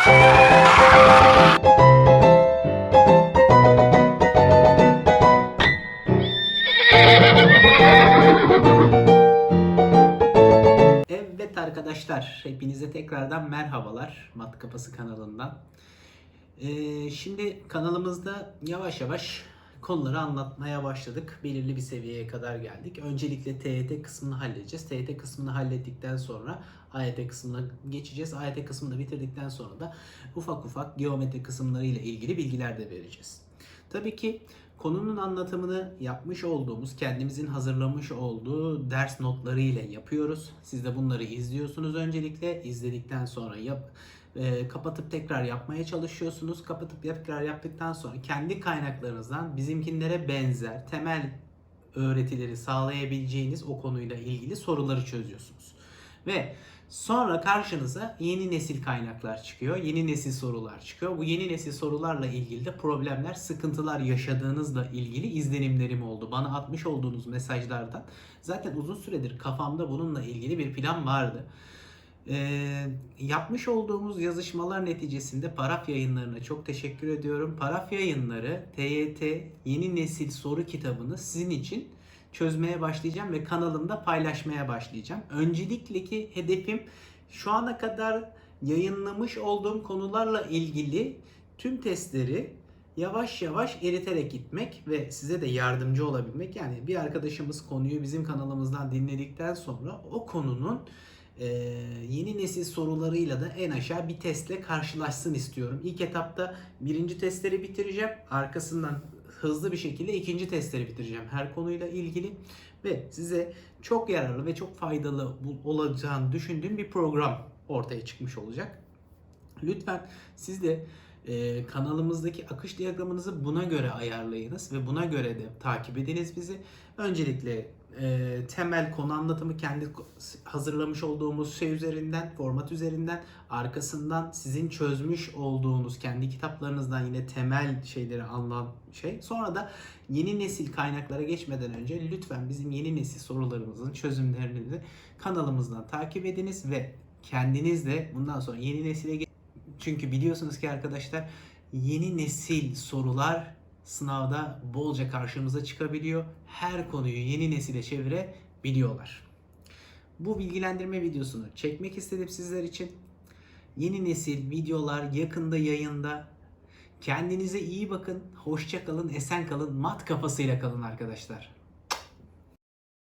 Evet arkadaşlar, hepinize tekrardan merhabalar Mat Kafası kanalından. Ee, şimdi kanalımızda yavaş yavaş konuları anlatmaya başladık. Belirli bir seviyeye kadar geldik. Öncelikle TYT kısmını halledeceğiz. TYT kısmını hallettikten sonra AYT kısmına geçeceğiz. AYT kısmını bitirdikten sonra da ufak ufak geometri kısımları ile ilgili bilgiler de vereceğiz. Tabii ki konunun anlatımını yapmış olduğumuz, kendimizin hazırlamış olduğu ders notları ile yapıyoruz. Siz de bunları izliyorsunuz öncelikle. İzledikten sonra yap, e, kapatıp tekrar yapmaya çalışıyorsunuz. Kapatıp tekrar yaptıktan sonra kendi kaynaklarınızdan bizimkinlere benzer temel öğretileri sağlayabileceğiniz o konuyla ilgili soruları çözüyorsunuz. Ve sonra karşınıza yeni nesil kaynaklar çıkıyor. Yeni nesil sorular çıkıyor. Bu yeni nesil sorularla ilgili de problemler, sıkıntılar yaşadığınızla ilgili izlenimlerim oldu. Bana atmış olduğunuz mesajlardan zaten uzun süredir kafamda bununla ilgili bir plan vardı. Ee, yapmış olduğumuz yazışmalar neticesinde Paraf yayınlarına çok teşekkür ediyorum. Paraf yayınları TYT yeni nesil soru kitabını sizin için çözmeye başlayacağım ve kanalımda paylaşmaya başlayacağım. Öncelikle ki hedefim şu ana kadar yayınlamış olduğum konularla ilgili tüm testleri yavaş yavaş eriterek gitmek ve size de yardımcı olabilmek. Yani bir arkadaşımız konuyu bizim kanalımızdan dinledikten sonra o konunun e, yeni nesil sorularıyla da en aşağı bir testle karşılaşsın istiyorum. İlk etapta birinci testleri bitireceğim. Arkasından hızlı bir şekilde ikinci testleri bitireceğim her konuyla ilgili ve size çok yararlı ve çok faydalı olacağını düşündüğüm bir program ortaya çıkmış olacak. Lütfen siz de e, kanalımızdaki akış diyagramınızı buna göre ayarlayınız ve buna göre de takip ediniz bizi. Öncelikle e, temel konu anlatımı kendi hazırlamış olduğumuz şey üzerinden, format üzerinden, arkasından sizin çözmüş olduğunuz kendi kitaplarınızdan yine temel şeyleri anlam şey. Sonra da yeni nesil kaynaklara geçmeden önce lütfen bizim yeni nesil sorularımızın çözümlerini de kanalımızdan takip ediniz ve kendiniz de bundan sonra yeni nesile ge- çünkü biliyorsunuz ki arkadaşlar yeni nesil sorular sınavda bolca karşımıza çıkabiliyor. Her konuyu yeni nesile çevirebiliyorlar. Bu bilgilendirme videosunu çekmek istedim sizler için. Yeni nesil videolar yakında yayında. Kendinize iyi bakın, hoşça kalın, esen kalın, mat kafasıyla kalın arkadaşlar.